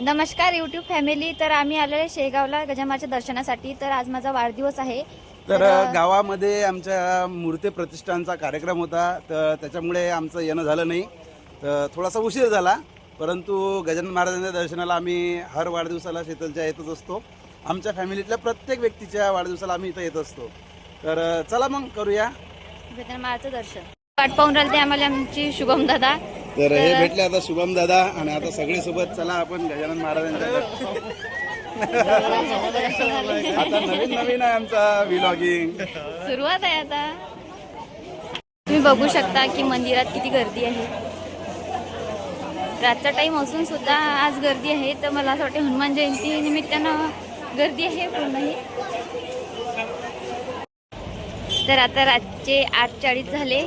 नमस्कार YouTube family तर आम्ही आलेलो आहे शेगावला गजामाच्या दर्शनासाठी. तर आज माझा वाढदिवस आहे. तर गावामध्ये आमच्या मूर्ती प्रतिष्ठानचा कार्यक्रम होता. तर त्याच्यामुळे आमचं येणं झालं नाही. तर थोडासा उशीर झाला. परंतु गजानन महाराजांच्या दर्शनाला आम्ही हर वाढदिवसाला शीतलच्या येतच असतो. आमच्या फॅमिलीतल्या प्रत्येक व्यक्तीच्या वाढदिवसाला आम्ही इथं येत असतो. तर चला मग करूया. गजानन महाराजचं दर्शन. वाट पाहून राहिले आम्हाला आमची शुभम दादा. तर हे भेटले आता शुभम दादा आणि आता सगळे सोबत चला आपण गजानन महाराजांच्या आता नवीन नवीन आहे आमचा विलॉगिंग सुरुवात आहे आता. तुम्ही बघू शकता की मंदिरात किती गर्दी आहे. रातचा टाइम असून सुद्धा आज गर्दी आहे तर मला असं वाटतं हनुमान जयंती निमित्तानं गर्दी आहे पूर्णही. तर आता रातचे आठ चाळीस झाले.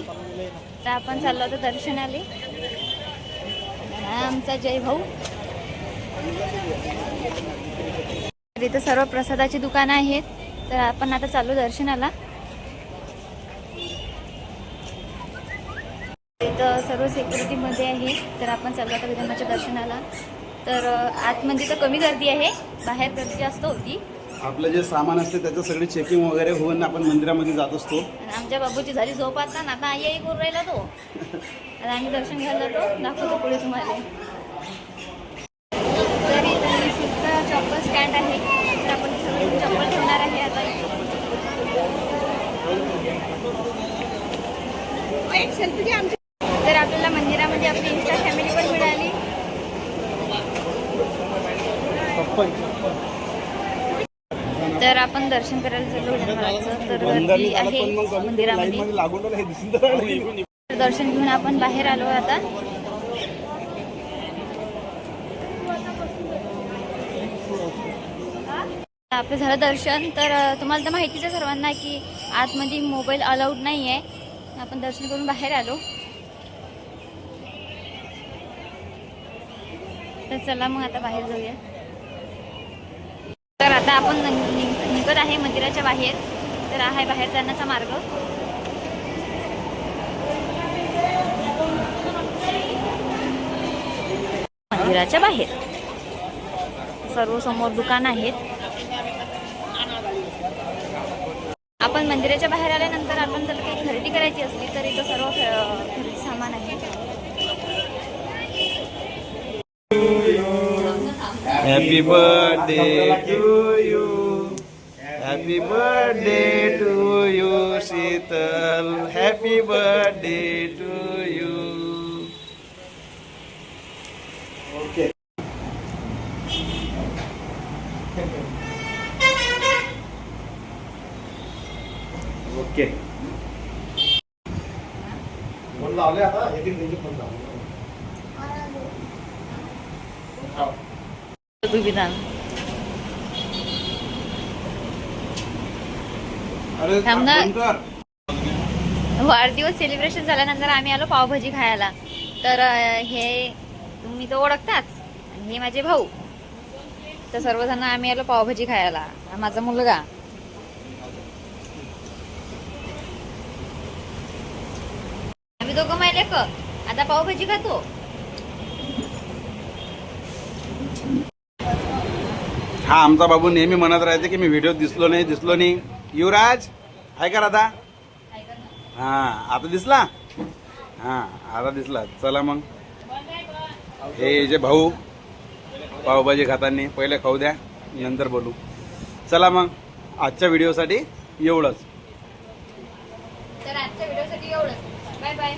तर आपण चाललो होतो दर्शनाले. आमचा जय भाऊ. तर इथं सर्व प्रसादाची दुकानं आहेत. तर आपण आता चालू दर्शनाला. इथं सर्व सेक्युरिटीमध्ये आहे. तर आपण चालू आता विधानाच्या दर्शनाला. तर आतमध्ये तर कमी गर्दी आहे. बाहेर गर्दी जास्त होती. आपलं जे सामान असते त्याचं सगळी चेकिंग वगैरे होऊन आपण मंदिरामध्ये जात असतो. आणि आमच्या बाबूची झाली झोप आता ना आता आई आई करून राहिला तो. आता आम्ही दर्शन घ्यायला जातो दाखवतो पुढे तुम्हाला. तर इथं चप्पल स्टँड आहे. तर आपण चप्पल ठेवणार आहे आता. तर आपल्याला मंदिरामध्ये आपली इंस्टा फॅमिली पण मिळाली. तर आपण दर्शन करायला चाललो. तर गर्दी आहे मंदिरामध्ये. हे दर्शन घेऊन आपण बाहेर आलो आता. आपलं झालं दर्शन. तर तुम्हाला तर माहितीच आहे सर्वांना की आतमध्ये मोबाईल अलाउड नाही आहे. आपण दर्शन करून बाहेर आलो. तर चला मग आता बाहेर जाऊया. तर आता आपण निघत आहे मंदिराच्या बाहेर. तर आहे बाहेर जाण्याचा मार्ग. मंदिराच्या बाहेर. सर्व समोर दुकान आहेत. आपण मंदिराच्या बाहेर आल्यानंतर आपण जर काही खरेदी करायची असली तर इथं सर्व खरेदी सामान आहे. happy birthday to you happy birthday to you Sheetal happy birthday to you okay okay phone लावले आता एक एक त्यांचे फोन लावले विधान. वाढदिवस सेलिब्रेशन झाल्यानंतर आम्ही आलो पावभाजी खायला. तर हे तुम्ही तर ओळखताच. आणि हे माझे भाऊ. तर सर्वजण आम्ही आलो पावभाजी खायला. माझा मुलगा. आम्ही दोघं माहिले क आता पावभाजी खातो. हा आमचा बाबू नेहमी म्हणत राहते की मी व्हिडिओ दिसलो नाही दिसलो नाही. युवराज आहे का राधा? हा आता दिसला? हा आता दिसला. चला मग. हे जे भाऊ पावभाजी खाताना पहिले खाऊ द्या नंतर बोलू. चला मग. आजच्या व्हिडिओसाठी एवढंच. तर आजच्या व्हिडिओसाठी एवढंच. Bye bye